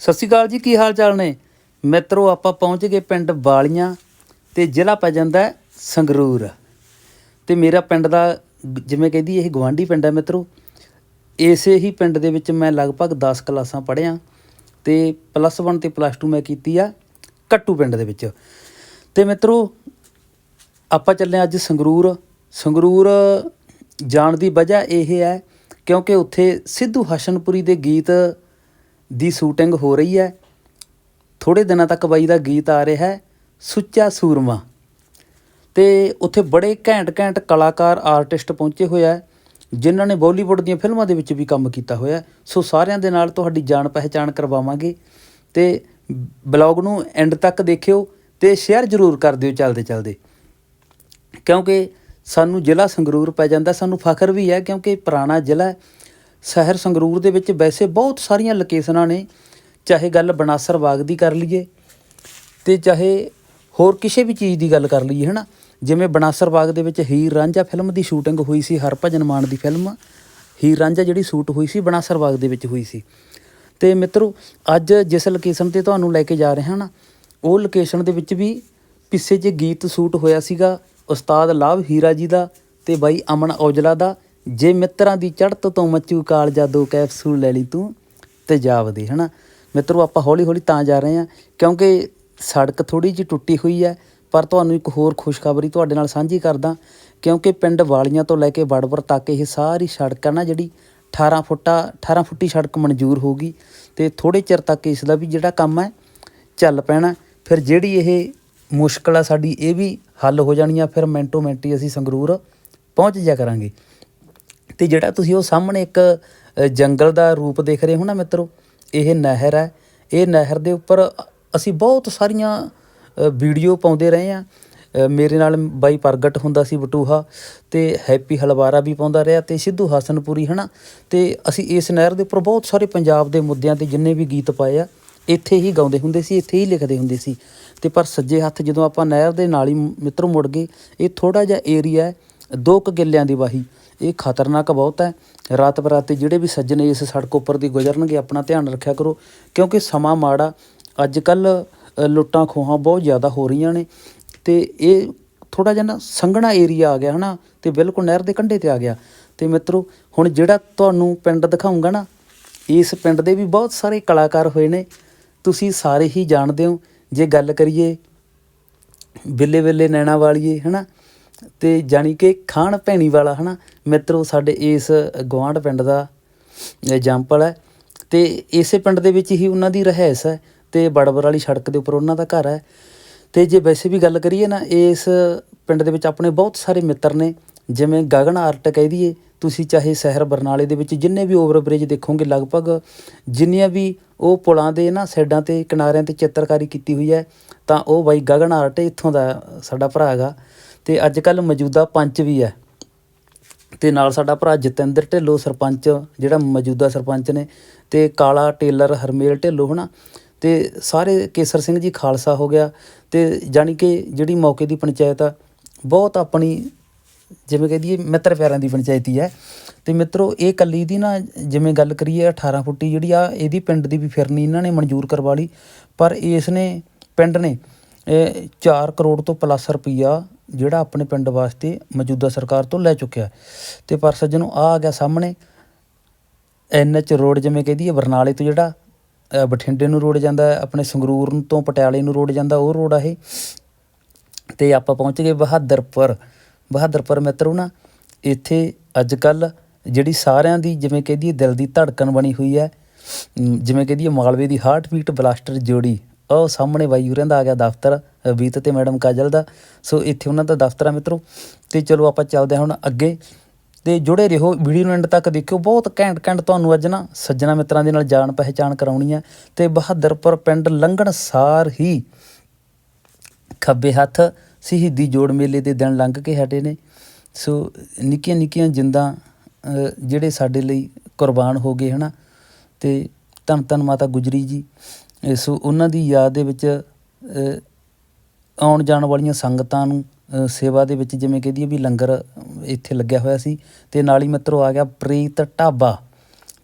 ਸਤਿ ਸ਼੍ਰੀ ਅਕਾਲ ਜੀ, ਕੀ ਹਾਲ ਚਾਲ ਨੇ? ਮਿੱਤਰੋ, ਆਪਾਂ ਪਹੁੰਚ ਗਏ ਪਿੰਡ ਬਾਲੀਆਂ ਤੇ ਜ਼ਿਲ੍ਹਾ ਪੈ ਜਾਂਦਾ ਸੰਗਰੂਰ। ਤੇ ਮੇਰਾ ਪਿੰਡ ਦਾ ਜਿਵੇਂ ਕਹਿੰਦੀ ਇਹ ਗਵਾਂਢੀ ਪਿੰਡ ਹੈ ਮਿੱਤਰੋ, ਇਸੇ ਹੀ ਪਿੰਡ ਦੇ ਵਿੱਚ ਮੈਂ ਲਗਭਗ 10 ਕਲਾਸਾਂ ਪੜ੍ਹਿਆ ਤੇ ਪਲੱਸ 1 ਤੇ ਪਲੱਸ 2 ਮੈਂ ਕੀਤੀ ਆ ਕੱਟੂ ਪਿੰਡ ਦੇ ਵਿੱਚ। ਤੇ ਮਿੱਤਰੋ, ਆਪਾਂ ਚੱਲੇ ਹਾਂ ਅੱਜ ਸੰਗਰੂਰ। ਸੰਗਰੂਰ ਜਾਣ ਦੀ ਵਜ੍ਹਾ ਇਹ ਹੈ ਕਿਉਂਕਿ ਉੱਥੇ ਸਿੱਧੂ ਹਸ਼ਨਪੁਰੀ ਦੇ ਗੀਤ ਦੀ ਸ਼ੂਟਿੰਗ ਹੋ ਰਹੀ ਹੈ। ਥੋੜੇ ਦਿਨਾਂ ਤੱਕ ਬਾਈ ਦਾ ਗੀਤ ਆ ਰਿਹਾ ਹੈ, ਸੁੱਚਾ ਸੂਰਮਾ। ਤੇ ਉੱਥੇ ਬੜੇ ਘੈਂਟ ਘੈਂਟ ਕਲਾਕਾਰ, ਆਰਟਿਸਟ ਪਹੁੰਚੇ ਹੋਇਆ ਹੈ ਜਿਨ੍ਹਾਂ ਨੇ ਬਾਲੀਵੁੱਡ ਦੀਆਂ ਫਿਲਮਾਂ ਦੇ ਵਿੱਚ ਵੀ ਕੰਮ ਕੀਤਾ ਹੋਇਆ। ਸੋ ਸਾਰਿਆਂ ਦੇ ਨਾਲ ਤੁਹਾਡੀ ਜਾਣ ਪਹਿਚਾਣ ਕਰਵਾਵਾਂਗੇ। ਤੇ ਬਲੌਗ ਨੂੰ ਐਂਡ ਤੱਕ ਦੇਖਿਓ ਤੇ ਸ਼ੇਅਰ ਜ਼ਰੂਰ ਕਰ ਦਿਓ ਚੱਲਦੇ ਚੱਲਦੇ। ਕਿਉਂਕਿ ਸਾਨੂੰ ਜ਼ਿਲ੍ਹਾ ਸੰਗਰੂਰ ਪੈ ਜਾਂਦਾ, ਸਾਨੂੰ ਫਖਰ ਵੀ ਹੈ ਕਿਉਂਕਿ ਪੁਰਾਣਾ ਜ਼ਿਲ੍ਹਾ ਸ਼ਹਿਰ ਸੰਗਰੂਰ ਦੇ ਵਿੱਚ ਵੈਸੇ ਬਹੁਤ ਸਾਰੀਆਂ ਲੋਕੇਸ਼ਨਾਂ ਨੇ, ਚਾਹੇ ਗੱਲ ਬਨਾਸਰ ਬਾਗ ਦੀ ਕਰ ਲਈਏ ਤੇ ਚਾਹੇ ਹੋਰ ਕਿਸੇ ਵੀ ਚੀਜ਼ ਦੀ ਗੱਲ ਕਰ ਲਈਏ, ਹਨਾ? ਜਿਵੇਂ ਬਨਾਸਰ ਬਾਗ ਦੇ ਵਿੱਚ ਹੀਰ ਰਾਂਝਾ ਫਿਲਮ ਦੀ ਸ਼ੂਟਿੰਗ ਹੋਈ ਸੀ, ਹਰਭਜਨ ਮਾਨ ਦੀ ਫਿਲਮ। ਹੀਰ ਰਾਂਝਾ ਜਿਹੜੀ ਸ਼ੂਟ ਹੋਈ ਸੀ, ਬਨਾਸਰ ਬਾਗ ਦੇ ਵਿੱਚ ਹੋਈ ਸੀ। ਤੇ ਮਿੱਤਰੋ, ਅੱਜ ਜਿਸ ਲੋਕੇਸ਼ਨ ਤੇ ਤੁਹਾਨੂੰ ਲੈ ਕੇ ਜਾ ਰਹੇ ਹਾਂ ਨਾ, ਉਹ ਲੋਕੇਸ਼ਨ ਦੇ ਵਿੱਚ ਵੀ ਪਿੱਛੇ ਜੇ ਗੀਤ ਸ਼ੂਟ ਹੋਇਆ ਸੀਗਾ, ਉਸਤਾਦ ਲਾਭ ਹੀਰਾ ਜੀ ਦਾ ਤੇ ਬਾਈ ਅਮਨ ਔਜਲਾ ਦਾ। ਜੇ ਮਿੱਤਰਾਂ ਦੀ ਚੜ੍ਹਤ ਤੋਂ ਮੱਚੂ ਕਾਲ ਜਾਦੂ ਕੈਪਸੂਲ ਲੈ ਲਈ ਤੂੰ ਤੇਜਾਬ ਦੇ ਹਨਾ? ਮਿੱਤਰੋ, ਆਪਾਂ ਹੌਲੀ ਹੌਲੀ ਤਾਂ ਜਾ ਰਹੇ ਹਾਂ, ਕਿਉਂਕਿ ਸੜਕ ਥੋੜੀ ਜਿਹੀ ਟੁੱਟੀ ਹੋਈ ਹੈ, ਪਰ ਤੁਹਾਨੂੰ ਇੱਕ ਹੋਰ ਖੁਸ਼ਖਬਰੀ ਤੁਹਾਡੇ ਨਾਲ ਸਾਂਝੀ ਕਰਦਾ, ਕਿਉਂਕਿ ਪਿੰਡ ਵਾਲੀਆਂ ਤੋਂ ਲੈ ਕੇ ਵੜਵਰ ਤੱਕ ਇਹ ਸਾਰੀ ਸੜਕ ਆ ਨਾ, ਜਿਹੜੀ 18 ਫੁੱਟਾ 18 ਫੁੱਟੀ ਸੜਕ ਮਨਜ਼ੂਰ ਹੋਗੀ ਤੇ ਥੋੜੇ ਚਿਰ ਤੱਕ ਇਸ ਦਾ ਵੀ ਜਿਹੜਾ ਕੰਮ ਹੈ, ਚੱਲ ਪੈਣਾ। ਫਿਰ ਜਿਹੜੀ ਇਹ ਮੁਸ਼ਕਲ ਆ ਸਾਡੀ ਇਹ ਵੀ ਹੱਲ ਹੋ ਜਾਣੀ ਆ ਫਿਰ ਮਿੰਟੋ ਮਿੰਟੀ ਅਸੀਂ ਸੰਗਰੂਰ ਪਹੁੰਚ ਜਾ ਕਰਾਂਗੇ। ਤੇ ਜਿਹੜਾ ਤੁਸੀਂ ਉਹ ਸਾਹਮਣੇ ਇੱਕ ਜੰਗਲ ਦਾ ਰੂਪ ਦੇਖ ਰਹੇ ਹੋ ਨਾ ਮਿੱਤਰੋ, ਇਹ ਨਹਿਰ ਹੈ। ਇਹ ਨਹਿਰ ਦੇ ਉੱਪਰ ਅਸੀਂ ਬਹੁਤ ਸਾਰੀਆਂ ਵੀਡੀਓ ਪਾਉਂਦੇ ਰਹੇ ਆ ਮੇਰੇ ਨਾਲ ਬਾਈ ਪ੍ਰਗਟ ਹੁੰਦਾ ਸੀ ਬਟੂਹਾ ਤੇ ਹੈਪੀ ਹਲਵਾਰਾ ਵੀ ਪਾਉਂਦਾ ਰਿਹਾ ਤੇ ਸਿੱਧੂ ਹਸਨਪੁਰੀ, ਹਨਾ? ਤੇ ਅਸੀਂ ਇਸ ਨਹਿਰ ਦੇ ਉੱਪਰ ਬਹੁਤ ਸਾਰੇ ਪੰਜਾਬ ਦੇ ਮੁੱਦਿਆਂ ਤੇ ਜਿੰਨੇ ਵੀ ਗੀਤ ਪਾਏ ਆ, ਇੱਥੇ ਹੀ ਗਾਉਂਦੇ ਹੁੰਦੇ ਸੀ, ਇੱਥੇ ਹੀ ਲਿਖਦੇ ਹੁੰਦੇ ਸੀ। ਤੇ ਪਰ ਸੱਜੇ ਹੱਥ ਜਦੋਂ ਆਪਾਂ ਨਹਿਰ ਦੇ ਨਾਲ ਹੀ ਮਿੱਤਰੋ ਮੁੜ ਗਏ, ਇਹ ਥੋੜਾ ਜਿਹਾ ਏਰੀਆ ਹੈ, ਦੋ ਕੁ ਕਿੱਲਿਆਂ ਦੀ ਵਾਹੀ। ਇਹ ਖਤਰਨਾਕ ਬਹੁਤ ਹੈ। ਰਾਤ ਬਰਾਤੇ ਜਿਹੜੇ ਵੀ ਸੱਜਣੇ ਇਸ ਸੜਕ ਉੱਪਰ ਦੀ ਗੁਜ਼ਰਨਗੇ, ਆਪਣਾ ਧਿਆਨ ਰੱਖਿਆ ਕਰੋ, ਕਿਉਂਕਿ ਸਮਾਂ ਮਾੜਾ ਅੱਜ ਕੱਲ ਲੁੱਟਾਂ ਖੋਹਾਂ ਬਹੁਤ ਜ਼ਿਆਦਾ ਹੋ ਰਹੀਆਂ ਨੇ। ਤੇ ਇਹ ਥੋੜਾ ਜਿਹਾ ਨਾ ਸੰਘਣਾ ਏਰੀਆ ਆ ਗਿਆ, ਹਨਾ? ਤੇ ਬਿਲਕੁਲ ਨਹਿਰ ਦੇ ਕੰਢੇ ਤੇ ਆ ਗਿਆ। ਤੇ ਮਿੱਤਰੋ, ਹੁਣ ਜਿਹੜਾ ਤੁਹਾਨੂੰ ਪਿੰਡ ਦਿਖਾਉਂਗਾ ਨਾ, ਇਸ ਪਿੰਡ ਦੇ ਵੀ ਬਹੁਤ ਸਾਰੇ ਕਲਾਕਾਰ ਹੋਏ ਨੇ। ਤੁਸੀਂ ਸਾਰੇ ਹੀ ਜਾਣਦੇ ਹੋ। ਜੇ ਗੱਲ ਕਰੀਏ ਬਿੱਲੇ ਬਿੱਲੇ ਨੈਣਾ ਵਾਲੀਏ, ਹਨਾ? ਤੇ ਜਾਨੀ ਕਿ ਖਾਣ ਭੈਣੀ ਵਾਲਾ, ਹਨਾ? ਮਿੱਤਰੋ, ਸਾਡੇ ਇਸ ਗਵਾਂਢ ਪਿੰਡ ਦਾ ਐਗਜ਼ਾਮਪਲ ਹੈ ਤੇ ਇਸੇ ਪਿੰਡ ਦੇ ਵਿੱਚ ਹੀ ਉਹਨਾਂ ਦੀ ਰਹਿਸ ਹੈ ਤੇ ਬੜਬੜ ਵਾਲੀ ਸੜਕ ਦੇ ਉੱਪਰ ਉਹਨਾਂ ਦਾ ਘਰ ਹੈ। ਤੇ ਜੇ ਵੈਸੇ ਵੀ ਗੱਲ ਕਰੀਏ ਨਾ, ਇਸ ਪਿੰਡ ਦੇ ਵਿੱਚ ਆਪਣੇ ਬਹੁਤ ਸਾਰੇ ਮਿੱਤਰ ਨੇ, ਜਿਵੇਂ ਗਗਨ ਆਰਟ ਕਹਿ ਦਈਏ, ਤੁਸੀਂ ਚਾਹੇ ਸ਼ਹਿਰ ਬਰਨਾਲੇ ਦੇ ਵਿੱਚ ਜਿੰਨੇ ਵੀ ਓਵਰ ਬ੍ਰਿਜ ਦੇਖੋਗੇ, ਲਗਭਗ ਜਿੰਨੀਆਂ ਵੀ ਉਹ ਪੁਲਾਂ ਦੇ ਨਾ ਸਾਈਡਾਂ ਤੇ, ਕਿਨਾਰਿਆਂ ਤੇ ਚਿੱਤਰਕਾਰੀ ਕੀਤੀ ਹੋਈ ਹੈ, ਤਾਂ ਉਹ ਬਾਈ ਗਗਨ ਆਰਟ ਇੱਥੋਂ ਦਾ ਸਾਡਾ ਭਰਾ ਹੈਗਾ। ਤੇ ਅੱਜ ਕੱਲ ਮੌਜੂਦਾ ਪੰਚ ਵੀ ਹੈ। ਤੇ ਨਾਲ ਸਾਡਾ ਭਰਾ ਜਤਿੰਦਰ ਢਿੱਲੋਂ ਸਰਪੰਚ, ਜਿਹੜਾ ਮੌਜੂਦਾ ਸਰਪੰਚ ਨੇ, ਤੇ ਕਾਲਾ ਟੇਲਰ ਹਰਮੇਲ ਢਿੱਲੋਂ, ਹਨਾ? ਤੇ ਸਾਰੇ ਕੇਸਰ ਸਿੰਘ ਜੀ ਖਾਲਸਾ ਹੋ ਗਿਆ, ਤੇ ਜਾਣੀ ਕਿ ਜਿਹੜੀ ਮੌਕੇ ਦੀ ਪੰਚਾਇਤ ਆ, ਬਹੁਤ ਆਪਣੀ ਜਿਵੇਂ ਕਹਿ ਮਿੱਤਰ ਪਿਆਰਿਆਂ ਦੀ ਪੰਚਾਇਤੀ ਹੈ ਤੇ ਮਿੱਤਰੋ, ਇਹ ਕੱਲੀ ਦੀ ਨਾ, ਜਿਵੇਂ ਗੱਲ ਕਰੀਏ 18 ਫੁੱਟੀ ਜਿਹੜੀ ਆ, ਇਹਦੀ ਪਿੰਡ ਦੀ ਵੀ ਫਿਰਨੀ ਇਹਨਾਂ ਨੇ ਮਨਜ਼ੂਰ ਕਰਵਾ ਲਈ। ਪਰ ਇਸ ਨੇ, ਪਿੰਡ ਨੇ 4 ਕਰੋੜ ਤੋਂ ਪਲੱਸ ਰੁਪਈਆ ਜਿਹੜਾ ਆਪਣੇ ਪਿੰਡ ਵਾਸਤੇ ਮੌਜੂਦਾ ਸਰਕਾਰ ਤੋਂ ਲੈ ਚੁੱਕਿਆ। ਤੇ ਪਰ ਸੱਜਣੋ, ਆ ਆ ਗਿਆ ਸਾਹਮਣੇ ਐਨਐਚ ਰੋਡ ਜਿਵੇਂ ਕਹਿ ਦਈਏ, ਬਰਨਾਲੇ ਤੋਂ ਜਿਹੜਾ ਬਠਿੰਡੇ ਨੂੰ ਰੋਡ ਜਾਂਦਾ, ਆਪਣੇ ਸੰਗਰੂਰ ਤੋਂ ਪਟਿਆਲੇ ਨੂੰ ਰੋਡ ਜਾਂਦਾ, ਉਹ ਰੋਡ ਆ ਇਹ। ਤੇ ਆਪਾਂ ਪਹੁੰਚ ਗਏ ਬਹਾਦਰਪੁਰ। ਬਹਾਦਰਪੁਰ ਮਿੱਤਰੋ ਨਾ, ਇੱਥੇ ਅੱਜ ਕੱਲ ਜਿਹੜੀ ਸਾਰਿਆਂ ਦੀ ਜਿਵੇਂ ਕਹਿ ਦਈਏ ਦਿਲ ਦੀ ਧੜਕਣ ਬਣੀ ਹੋਈ ਹੈ ਜਿਵੇਂ ਕਹਿ ਦਈਏ ਮਾਲਵੇ ਦੀ ਹਾਰਟ ਬੀਟ ਬਲਾਸਟਰ ਜੋੜੀ। ਉਹ ਸਾਹਮਣੇ ਬਾਈ ਉਰਾਂ ਦਾ ਆ ਗਿਆ ਦਫ਼ਤਰ ਬੀਤ ਤੇ ਮੈਡਮ ਕਾਜਲ ਦਾ। ਸੋ ਇੱਥੇ ਉਹਨਾਂ ਦਾ ਦਫ਼ਤਰ ਆ ਮਿੱਤਰੋ। ਤੇ ਚਲੋ ਆਪਾਂ ਚੱਲਦੇ ਹਾਂ ਹੁਣ ਅੱਗੇ। ਤੇ ਜੁੜੇ ਰਹੋ ਵੀਡੀਓ ਨੂੰ ਐਂਡ ਤੱਕ ਦੇਖਿਓ। ਬਹੁਤ ਘੈਂਟ ਘੈਂਟ ਤੁਹਾਨੂੰ ਅੱਜ ਨਾ ਸੱਜਣਾ ਮਿੱਤਰਾਂ ਦੇ ਨਾਲ ਜਾਣ ਪਹਿਚਾਣ ਕਰਾਉਣੀ ਹੈ ਤੇ ਬਹਾਦਰਪੁਰ ਪਿੰਡ ਲੰਘਣ ਸਾਰ ਹੀ ਖੱਬੇ ਹੱਥ ਸ਼ਹੀਦੀ ਜੋੜ ਮੇਲੇ ਦੇ ਦਿਨ ਲੰਘ ਕੇ ਹਟੇ ਨੇ। ਸੋ ਨਿੱਕੀਆਂ ਨਿੱਕੀਆਂ ਜਿੰਦਾਂ ਜਿਹੜੇ ਸਾਡੇ ਲਈ ਕੁਰਬਾਨ ਹੋ ਗਏ ਹਨਾ। ਤੇ ਧੰਨ ਧੰਨ ਮਾਤਾ ਗੁਜਰੀ ਜੀ। ਸੋ ਉਹਨਾਂ ਦੀ ਯਾਦ ਦੇ ਵਿੱਚ ਆਉਣ ਜਾਣ ਵਾਲੀਆਂ ਸੰਗਤਾਂ ਨੂੰ ਸੇਵਾ ਦੇ ਵਿੱਚ ਜਿਵੇਂ ਕਹਦੀ ਵੀ ਲੰਗਰ ਇੱਥੇ ਲੱਗਿਆ ਹੋਇਆ ਸੀ ਤੇ ਨਾਲ ਹੀ ਮਿੱਤਰੋ ਆ ਗਿਆ ਪ੍ਰੀਤ ਢਾਬਾ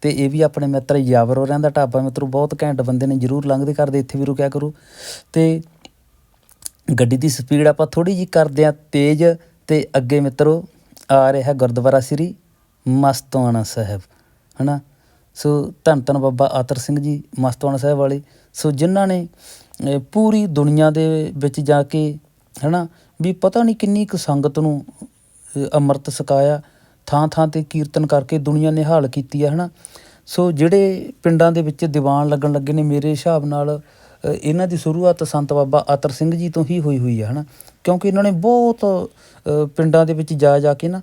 ਤੇ ਇਹ ਵੀ ਆਪਣੇ ਮਿੱਤਰ ਯਾਵਰ ਹੋਰਾਂ ਦਾ ਢਾਬਾ। ਮਿੱਤਰੋ ਬਹੁਤ ਘੈਂਟ ਬੰਦੇ ਨੇ ਜਰੂਰ ਲੰਘਦੇ ਕਰਦੇ ਇੱਥੇ ਵੀ ਰੁਕਿਆ ਕਰੋ। ਤੇ ਗੱਡੀ ਦੀ ਸਪੀਡ ਆਪਾਂ ਥੋੜੀ ਜੀ ਕਰਦੇ ਆ ਤੇਜ਼ ਤੇ ਅੱਗੇ ਮਿੱਤਰੋ ਆ ਰਿਹਾ ਗੁਰਦੁਆਰਾ ਸ੍ਰੀ ਮਸਤਵਾਣਾ ਸਾਹਿਬ, ਹਨਾ? ਸੋ ਧੰਨ ਧੰਨ ਬਾਬਾ ਆਤਰ ਸਿੰਘ ਜੀ ਮਸਤਵਾਣਾ ਸਾਹਿਬ ਵਾਲੇ। ਸੋ ਜਿਨ੍ਹਾਂ ਨੇ ਪੂਰੀ ਦੁਨੀਆ ਦੇ ਵਿੱਚ ਜਾ ਕੇ, ਹਨਾ, ਵੀ ਪਤਾ ਨਹੀਂ ਕਿੰਨੀ ਕੁ ਸੰਗਤ ਨੂੰ ਅੰਮ੍ਰਿਤ ਛਕਾਇਆ ਥਾਂ ਥਾਂ ਤੇ ਕੀਰਤਨ ਕਰਕੇ ਦੁਨੀਆ ਨਿਹਾਲ ਕੀਤੀ ਹੈ ਹਨਾ। ਸੋ ਜਿਹੜੇ ਪਿੰਡਾਂ ਦੇ ਵਿੱਚ ਦੀਵਾਨ ਲੱਗਣ ਲੱਗੇ ਨੇ, ਮੇਰੇ ਹਿਸਾਬ ਨਾਲ ਇਹਨਾਂ ਦੀ ਸ਼ੁਰੂਆਤ ਸੰਤ ਬਾਬਾ ਅਤਰ ਸਿੰਘ ਜੀ ਤੋਂ ਹੀ ਹੋਈ ਹੋਈ ਹੈ ਹਨਾ। ਕਿਉਂਕਿ ਇਹਨਾਂ ਨੇ ਬਹੁਤ ਪਿੰਡਾਂ ਦੇ ਵਿੱਚ ਜਾ ਜਾ ਕੇ ਨਾ,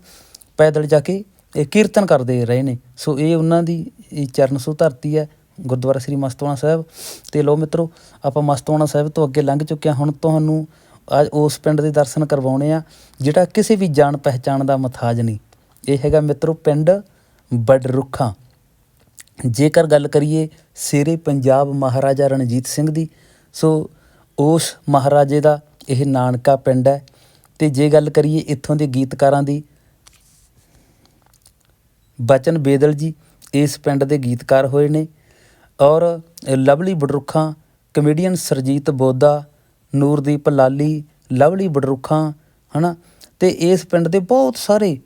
ਪੈਦਲ ਜਾ ਕੇ ਕੀਰਤਨ ਕਰਦੇ ਰਹੇ ਨੇ। ਸੋ ਇਹ ਉਹਨਾਂ ਦੀ ਚਰਨ ਸੋ ਧਰਤੀ ਹੈ। ਗੁਰਦੁਆਰਾ ਸ੍ਰੀ ਮਸਤਵਾਣਾ ਸਾਹਿਬ। ਤੇ ਲੋ ਮਿੱਤਰੋ, ਆਪਾਂ ਮਸਤਵਾਣਾ ਸਾਹਿਬ ਤੋਂ ਅੱਗੇ ਲੰਘ ਚੁੱਕੇ ਹਾਂ। ਹੁਣ ਤੁਹਾਨੂੰ ਅੱਜ ਉਸ ਪਿੰਡ ਦੇ ਦਰਸ਼ਨ ਕਰਵਾਉਣੇ ਆ, ਜਿਹੜਾ ਕਿਸੇ ਵੀ ਜਾਣ ਪਹਿਚਾਣ ਦਾ ਮਥਾਜ ਨਹੀਂ। ਇਹ ਹੈਗਾ ਮਿੱਤਰੋ ਪਿੰਡ ਬਡਰੁੱਖਾਂ। ਜੇਕਰ ਗੱਲ ਕਰੀਏ ਸਿਰੇ ਪੰਜਾਬ ਮਹਾਰਾਜਾ ਰਣਜੀਤ ਸਿੰਘ ਦੀ, ਸੋ ਉਸ ਮਹਾਰਾਜੇ ਦਾ ਇਹ ਨਾਨਕਾ ਪਿੰਡ ਹੈ। ਤੇ ਜੇ ਗੱਲ ਕਰੀਏ ਇੱਥੋਂ ਦੇ ਗੀਤਕਾਰਾਂ ਦੀ, ਬਚਨ ਬੇਦਲ ਜੀ ਇਸ ਪਿੰਡ ਦੇ ਗੀਤਕਾਰ ਹੋਏ ਨੇ। ਔਰ ਲਵਲੀ ਬਡਰੁੱਖਾਂ ਕਮੇਡੀਅਨ ਸਰਜੀਤ ਬੋਦਾ, ਨੂਰਦੀਪ ਲਾਲੀ, ਲਵਲੀ ਬਡਰੁੱਖਾਂ ਹੈ ਨਾ ਅਤੇ ਇਸ ਪਿੰਡ ਦੇ ਬਹੁਤ ਸਾਰੇ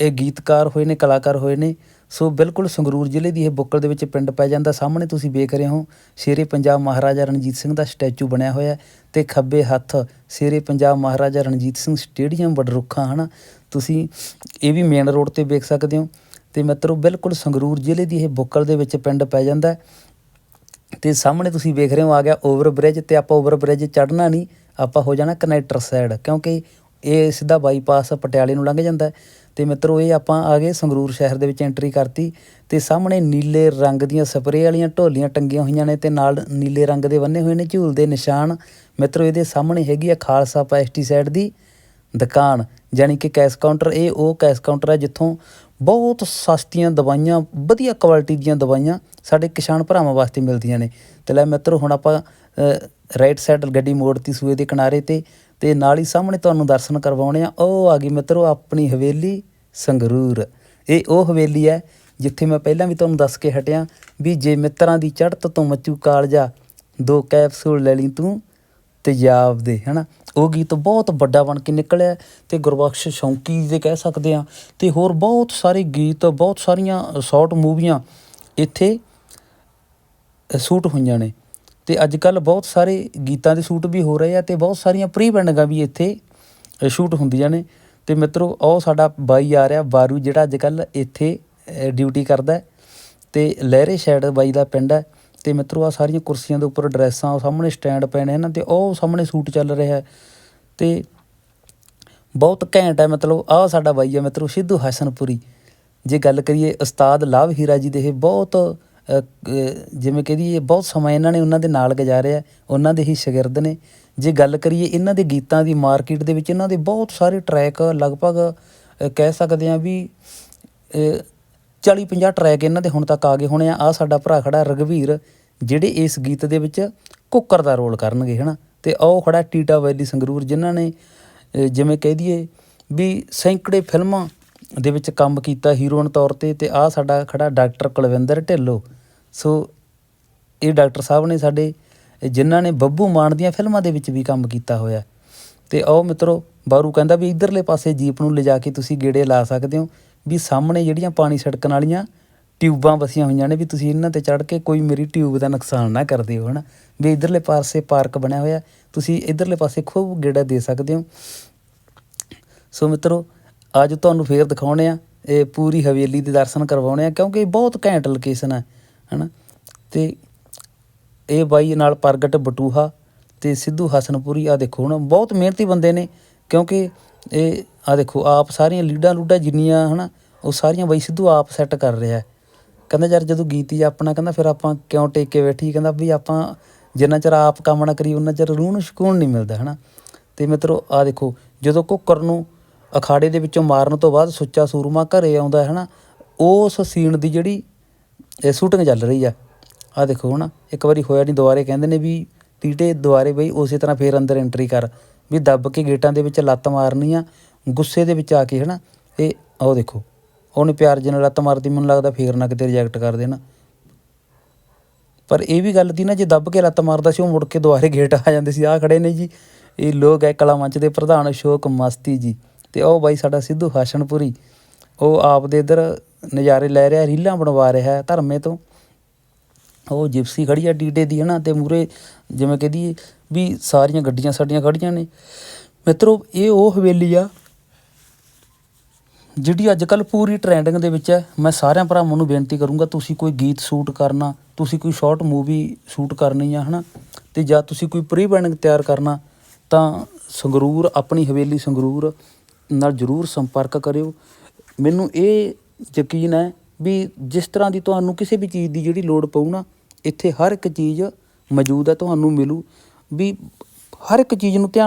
ਇਹ ਗੀਤਕਾਰ ਹੋਏ ਨੇ, ਕਲਾਕਾਰ ਹੋਏ ਨੇ। ਸੋ ਬਿਲਕੁਲ ਸੰਗਰੂਰ ਜ਼ਿਲ੍ਹੇ ਦੀ ਇਹ ਬੁੱਕਲ ਦੇ ਵਿੱਚ ਪਿੰਡ ਪੈ ਜਾਂਦਾ। ਸਾਹਮਣੇ ਤੁਸੀਂ ਵੇਖ ਰਹੇ ਹੋ, ਸ਼ੇਰੇ ਪੰਜਾਬ ਮਹਾਰਾਜਾ ਰਣਜੀਤ ਸਿੰਘ ਦਾ ਸਟੈਚੂ ਬਣਿਆ ਹੋਇਆ ਹੈ ਤੇ ਖੱਬੇ ਹੱਥ ਸ਼ੇਰੇ ਪੰਜਾਬ ਮਹਾਰਾਜਾ ਰਣਜੀਤ ਸਿੰਘ ਸਟੇਡੀਅਮ ਬਡਰੁੱਖਾਂ ਹਨਾ? ਤੁਸੀਂ ਇਹ ਵੀ ਮੇਨ ਰੋਡ ਤੇ ਵੇਖ ਸਕਦੇ ਹੋ। ਤੇ ਮਿੱਤਰੋ, ਬਿਲਕੁਲ ਸੰਗਰੂਰ ਜ਼ਿਲ੍ਹੇ ਦੀ ਇਹ ਬੁੱਕਲ ਦੇ ਵਿੱਚ ਪਿੰਡ ਪੈ ਜਾਂਦਾ ਤੇ ਸਾਹਮਣੇ ਤੁਸੀਂ ਵੇਖ ਰਹੇ ਹੋ ਆ ਗਿਆ ਓਵਰ ਬ੍ਰਿਜ ਤੇ ਆਪਾਂ ਓਵਰ ਬ੍ਰਿਜ ਚੜਨਾ ਨਹੀਂ, ਆਪਾਂ ਹੋ ਜਾਣਾ ਕਨੈਕਟਰ ਸਾਈਡ ਕਿਉਂਕਿ ਇਹ ਸਿੱਧਾ ਬਾਈਪਾਸ ਪਟਿਆਲੇ ਨੂੰ ਲੰਘ ਜਾਂਦਾ ਹੈ। ਤੇ ਮਿੱਤਰੋ, ਇਹ ਆਪਾਂ ਆ ਗਏ ਸੰਗਰੂਰ ਸ਼ਹਿਰ ਦੇ ਵਿੱਚ ਐਂਟਰੀ ਕਰਤੀ ਤੇ ਸਾਹਮਣੇ ਨੀਲੇ ਰੰਗ ਦੀਆਂ ਸਪਰੇਅ ਵਾਲੀਆਂ ਢੋਲੀਆਂ ਟੰਗੀਆਂ ਹੋਈਆਂ ਨੇ ਤੇ ਨਾਲ ਨੀਲੇ ਰੰਗ ਦੇ ਬੰਨੇ ਹੋਏ ਨੇ ਝੂਲ ਦੇ ਨਿਸ਼ਾਨ ਮਿੱਤਰੋ, ਇਹਦੇ ਸਾਹਮਣੇ ਹੈਗੀ ਆ ਖਾਲਸਾ ਪੈਸਟੀਸਾਈਡ ਦੀ ਦੁਕਾਨ ਯਾਨੀ ਕਿ ਕੈਸ਼ ਕਾਊਂਟਰ, ਇਹ ਉਹ ਕੈਸ਼ ਕਾਊਂਟਰ ਹੈ ਜਿੱਥੋਂ ਬਹੁਤ ਸਸਤੀਆਂ ਦਵਾਈਆਂ, ਵਧੀਆ ਕੁਆਲਿਟੀ ਦੀਆਂ ਦਵਾਈਆਂ ਸਾਡੇ ਕਿਸਾਨ ਭਰਾਵਾਂ ਵਾਸਤੇ ਮਿਲਦੀਆਂ ਨੇ। ਤੇ ਲੈ ਮਿੱਤਰੋ, ਹੁਣ ਆਪਾਂ ਰਾਈਟ ਸਾਈਡ ਗੱਡੀ ਮੋੜਤੀ ਸੂਏ ਦੇ ਕਿਨਾਰੇ ਤੇ ਤੇ ਨਾਲ ਹੀ ਸਾਹਮਣੇ ਤੁਹਾਨੂੰ ਦਰਸ਼ਨ ਕਰਵਾਉਣੇ ਆ। ਉਹ ਆ ਗਈ ਮਿੱਤਰੋ ਆਪਣੀ ਹਵੇਲੀ ਸੰਗਰੂਰ। ਇਹ ਉਹ ਹਵੇਲੀ ਹੈ ਜਿੱਥੇ ਮੈਂ ਪਹਿਲਾਂ ਵੀ ਤੁਹਾਨੂੰ ਦੱਸ ਕੇ ਹਟਿਆ ਵੀ ਜੇ ਮਿੱਤਰਾਂ ਦੀ ਚੜ੍ਹਤ ਤੋਂ ਮੱਚੂ ਕਾਲਜਾ, ਦੋ ਕੈਪਸੂਲ ਲੈ ਲਈ ਤੂੰ ਤੇਜ਼ਾਬ ਦੇ, ਹਨਾ? ਉਹ ਗੀਤ ਬਹੁਤ ਵੱਡਾ ਬਣ ਕੇ ਨਿਕਲਿਆ ਤੇ ਗੁਰਬਖਸ਼ ਸ਼ੌਂਕੀ ਦੇ ਕਹਿ ਸਕਦੇ ਆ ਤੇ ਹੋਰ ਬਹੁਤ ਸਾਰੇ ਗੀਤ, ਬਹੁਤ ਸਾਰੀਆਂ ਸ਼ਾਰਟ ਮੂਵੀਆਂ ਇੱਥੇ ਸ਼ੂਟ ਹੋਈਆਂ ਨੇ। ਤੇ ਅੱਜ ਕੱਲ ਬਹੁਤ ਸਾਰੇ ਗੀਤਾਂ ਦੇ ਸ਼ੂਟ ਵੀ ਹੋ ਰਹੇ ਆ ਤੇ ਬਹੁਤ ਸਾਰੀਆਂ ਪ੍ਰੀ ਵੈਡਿੰਗਾਂ ਵੀ ਇੱਥੇ ਸ਼ੂਟ ਹੁੰਦੀਆਂ ਨੇ। ਤੇ ਮਿੱਤਰੋ, ਉਹ ਸਾਡਾ ਬਾਈ ਆ ਰਿਹਾ, ਬਾਰੂ, ਜਿਹੜਾ ਅੱਜ ਕੱਲ ਇੱਥੇ ਡਿਊਟੀ ਕਰਦਾ ਹੈ ਤੇ ਲਹਿਰੇ ਸ਼ੈਡ ਬਾਈ ਦਾ ਪਿੰਡ ਹੈ। ਤੇ ਮਿੱਤਰੋ ਆ ਸਾਰੀਆਂ ਕੁਰਸੀਆਂ ਦੇ ਉੱਪਰ ਡਰੈਸਾਂ ਉਹ ਸਾਹਮਣੇ ਸਟੈਂਡ ਪਏ ਨੇ ਇਹਨਾਂ ਤੇ ਉਹ ਸਾਹਮਣੇ ਸੂਟ ਚੱਲ ਰਿਹਾ ਹੈ। ਤੇ ਬਹੁਤ ਘੈਂਟ ਹੈ ਮਤਲਬ ਆਹ ਸਾਡਾ ਬਾਈ ਹੈ ਮਿੱਤਰੋ, ਸਿੱਧੂ ਹਸਨਪੁਰੀ। ਜੇ ਗੱਲ ਕਰੀਏ ਉਸਤਾਦ ਲਾਭ ਹੀਰਾ ਜੀ ਦੇ, ਇਹ ਬਹੁਤ ਜਿਵੇਂ ਕਿ ਇਹ ਬਹੁਤ ਸਮਾਂ ਇਹਨਾਂ ਨੇ ਉਹਨਾਂ ਦੇ ਨਾਲ ਗੁਜ਼ਾਰਿਆ, ਉਹਨਾਂ ਦੇ ਹੀ ਸ਼ਾਗਿਰਦ ਨੇ। ਜੇ ਗੱਲ ਕਰੀਏ ਇਹਨਾਂ ਦੇ ਗੀਤਾਂ ਦੀ ਮਾਰਕੀਟ ਦੇ ਵਿੱਚ, ਇਹਨਾਂ ਦੇ ਬਹੁਤ ਸਾਰੇ ਟਰੈਕ ਲਗਭਗ ਕਹਿ ਸਕਦੇ ਆ ਵੀ 40 50 ਟਰੈਕ ਇਹਨਾਂ ਦੇ ਹੁਣ ਤੱਕ ਆ ਗਏ ਹੋਣੇ ਆ। ਆ ਸਾਡਾ ਭਰਾ ਖੜਾ ਰਗਵੀਰ ਜਿਹੜੇ ਇਸ ਗੀਤ ਦੇ ਵਿੱਚ ਕੁੱਕਰ ਦਾ ਰੋਲ ਕਰਨਗੇ, ਹਨਾ? ਤੇ ਉਹ ਖੜਾ ਟੀਟਾ ਵੈਲੀ ਸੰਗਰੂਰ, ਜਿਨ੍ਹਾਂ ਨੇ ਜਿਵੇਂ ਕਹਿ ਦਈਏ ਵੀ ਸੈਂਕੜੇ ਫਿਲਮਾਂ ਦੇ ਵਿੱਚ ਕੰਮ ਕੀਤਾ ਹੀਰੋਇਨ ਤੌਰ ਤੇ ਤੇ ਆ ਸਾਡਾ ਖੜਾ ਡਾਕਟਰ ਕੁਲਵਿੰਦਰ ਢਿੱਲੋਂ। ਸੋ ਇਹ ਡਾਕਟਰ ਸਾਹਿਬ ਨੇ ਸਾਡੇ, ਜਿਨ੍ਹਾਂ ਨੇ ਬੱਬੂ ਮਾਨ ਦੀਆਂ ਫਿਲਮਾਂ ਦੇ ਵਿੱਚ ਵੀ ਕੰਮ ਕੀਤਾ ਹੋਇਆ। ਤੇ ਆਓ ਮਿੱਤਰੋ, ਬਾਰੂ ਕਹਿੰਦਾ ਵੀ ਇਧਰਲੇ ਪਾਸੇ ਜੀਪ ਨੂੰ ਲਿਜਾ ਕੇ ਤੁਸੀਂ ਗੇੜੇ ਲਾ ਸਕਦੇ ਹੋ। ਵੀ ਸਾਹਮਣੇ ਜਿਹੜੀਆਂ ਪਾਣੀ ਛੜਕਣ ਵਾਲੀਆਂ ਟਿਊਬਾਂ ਵਸੀਆਂ ਹੋਈਆਂ ਨੇ ਵੀ ਤੁਸੀਂ ਇਹਨਾਂ ਤੇ ਚੜ ਕੇ ਕੋਈ ਮੇਰੀ ਟਿਊਬ ਦਾ ਨੁਕਸਾਨ ਨਾ ਕਰਦੇ ਹੋ ਹਨਾ? ਵੀ ਇਧਰਲੇ ਪਾਸੇ ਪਾਰਕ ਬਣਿਆ ਹੋਇਆ, ਤੁਸੀਂ ਇਧਰਲੇ ਪਾਸੇ ਖੂਬ ਗੇੜਾ ਦੇ ਸਕਦੇ ਹੋ। ਸੋ ਮਿੱਤਰੋ, ਅੱਜ ਤੁਹਾਨੂੰ ਫੇਰ ਦਿਖਾਉਣੇ ਆ, ਇਹ ਪੂਰੀ ਹਵੇਲੀ ਦੇ ਦਰਸ਼ਨ ਕਰਵਾਉਣੇ ਆ, ਕਿਉਂਕਿ ਇਹ ਬਹੁਤ ਘੈਂਟ ਲੋਕੇਸ਼ਨ ਹੈ ਹਨਾ? ਤੇ ਇਹ ਬਾਈ ਨਾਲ ਪ੍ਰਗਟ ਬਟੂਹਾ ਤੇ ਸਿੱਧੂ ਹਸਨਪੁਰੀ ਆ ਦੇਖੋ ਹੁਣ, ਬਹੁਤ ਮਿਹਨਤੀ ਬੰਦੇ ਨੇ, ਕਿਉਂਕਿ ਇਹ ਆ ਦੇਖੋ, ਆਪ ਸਾਰੀਆਂ ਲੀਡਾਂ ਲੂਡਾਂ ਜਿੰਨੀਆਂ ਹਨਾ, ਉਹ ਸਾਰੀਆਂ ਬਈ ਸਿੱਧੂ ਆਪ ਸੈੱਟ ਕਰ ਰਿਹਾ। ਕਹਿੰਦਾ ਯਾਰ ਜਦੋਂ ਗੀਤ ਹੀ ਆਪਣਾ, ਕਹਿੰਦਾ ਫਿਰ ਆਪਾਂ ਕਿਉਂ ਟੇਕ ਕੇ ਬੈਠੀ? ਕਹਿੰਦਾ ਵੀ ਆਪਾਂ ਜਿੰਨਾ ਚਿਰ ਆਪ ਕੰਮ ਨਾ ਕਰੀ ਉਹਨਾਂ ਚਿਰ ਰੂਹ ਨੂੰ ਸਕੂਨ ਨਹੀਂ ਮਿਲਦਾ, ਹਨਾ। ਤੇ ਮਿੱਤਰੋ ਆ ਦੇਖੋ, ਜਦੋਂ ਕੁੱਕਰ ਨੂੰ ਅਖਾੜੇ ਦੇ ਵਿੱਚੋਂ ਮਾਰਨ ਤੋਂ ਬਾਅਦ ਸੁੱਚਾ ਸੂਰਮਾ ਘਰੇ ਆਉਂਦਾ ਹੈ ਹਨਾ, ਉਸ ਸੀਨ ਦੀ ਜਿਹੜੀ ਸ਼ੂਟਿੰਗ ਚੱਲ ਰਹੀ ਆ। ਆ ਦੇਖੋ, ਹਨਾ, ਇੱਕ ਵਾਰੀ ਹੋਇਆ ਨਹੀਂ ਦੁਬਾਰੇ ਕਹਿੰਦੇ ਨੇ ਵੀ ਟੀਟੇ ਦੁਬਾਰੇ ਬਈ ਉਸੇ ਤਰ੍ਹਾਂ ਫੇਰ ਅੰਦਰ ਐਂਟਰੀ ਕਰ। ਵੀ ਦੱਬ ਕੇ ਗੇਟਾਂ ਦੇ ਵਿੱਚ ਲੱਤ ਮਾਰਨੀ ਆ, ਗੁੱਸੇ ਦੇ ਵਿੱਚ ਆ ਕੇ, ਹਨਾ? ਇਹ ਉਹ ਦੇਖੋ, ਉਹਨੇ ਪਿਆਰ ਜਿਹੇ ਲੱਤ ਮਾਰਦੀ, ਮੈਨੂੰ ਲੱਗਦਾ ਫੇਰ ਨਾ ਕਿਤੇ ਰਿਜੈਕਟ ਕਰ ਦੇਣ। ਪਰ ਇਹ ਵੀ ਗੱਲ ਦੀ ਨਾ, ਜੇ ਦੱਬ ਕੇ ਲੱਤ ਮਾਰਦਾ ਸੀ, ਉਹ ਮੁੜ ਕੇ ਦੁਬਾਰੇ ਗੇਟ ਆ ਜਾਂਦੇ ਸੀ। ਆ ਖੜੇ ਨੇ ਜੀ, ਇਹ ਲੋਕ ਹੈ ਕਲਾ ਮੰਚ ਦੇ ਪ੍ਰਧਾਨ ਅਸ਼ੋਕ ਮਸਤੀ ਜੀ। ਤੇ ਉਹ ਬਾਈ ਸਾਡਾ ਸਿੱਧੂ ਹਾਸ਼ਨਪੁਰੀ, ਉਹ ਆਪ ਦੇ ਇਧਰ ਨਜ਼ਾਰੇ ਲੈ ਰਿਹਾ, ਰੀਲਾਂ ਬਣਵਾ ਰਿਹਾ ਧਰਮੇ ਤੋਂ। ਉਹ ਜਿਪਸੀ ਖੜੀ ਆ ਡੀਡੇ ਦੀ, ਹਨਾ? ਤੇ ਮੂਰੇ ਜਿਵੇਂ ਕਹਦੀ ਵੀ ਸਾਰੀਆਂ ਗੱਡੀਆਂ ਸਾਡੀਆਂ ਖੜੀਆਂ ਨੇ। ਮਿੱਤਰੋ, ਇਹ ਉਹ ਹਵੇਲੀ ਆ ਜਿਹੜੀ ਅੱਜ ਕੱਲ ਪੂਰੀ ਟ੍ਰੈਂਡਿੰਗ ਦੇ ਵਿੱਚ ਹੈ। ਮੈਂ ਸਾਰਿਆਂ ਭਰਾਵਾਂ ਨੂੰ ਬੇਨਤੀ ਕਰੂੰਗਾ, ਤੁਸੀਂ ਕੋਈ ਗੀਤ ਸ਼ੂਟ ਕਰਨਾ, ਤੁਸੀਂ ਕੋਈ ਸ਼ਾਰਟ ਮੂਵੀ ਸ਼ੂਟ ਕਰਨੀ ਆ, ਹਨਾ? ਤੇ ਜਾਂ ਤੁਸੀਂ ਕੋਈ ਪ੍ਰੀ ਵੈਡਿੰਗ ਤਿਆਰ ਕਰਨਾ, ਤਾਂ ਸੰਗਰੂਰ, ਆਪਣੀ ਹਵੇਲੀ ਸੰਗਰੂਰ ਨਾਲ ਜਰੂਰ ਸੰਪਰਕ ਕਰਿਓ। ਮੈਨੂੰ ਇਹ ਯਕੀਨ ਹੈ ਵੀ ਜਿਸ ਤਰ੍ਹਾਂ ਦੀ ਤੁਹਾਨੂੰ ਕਿਸੇ ਵੀ ਚੀਜ਼ ਦੀ ਜਿਹੜੀ ਲੋੜ ਪਊ ਨਾ ਇੱਥੇ ਹਰ ਇੱਕ ਚੀਜ਼ ਮੌਜੂਦ ਹੈ ਤੁਹਾਨੂੰ ਮਿਲੂ। ਵੀ ਹਰ ਇੱਕ ਚੀਜ਼ ਨੂੰ ਧਿਆਨ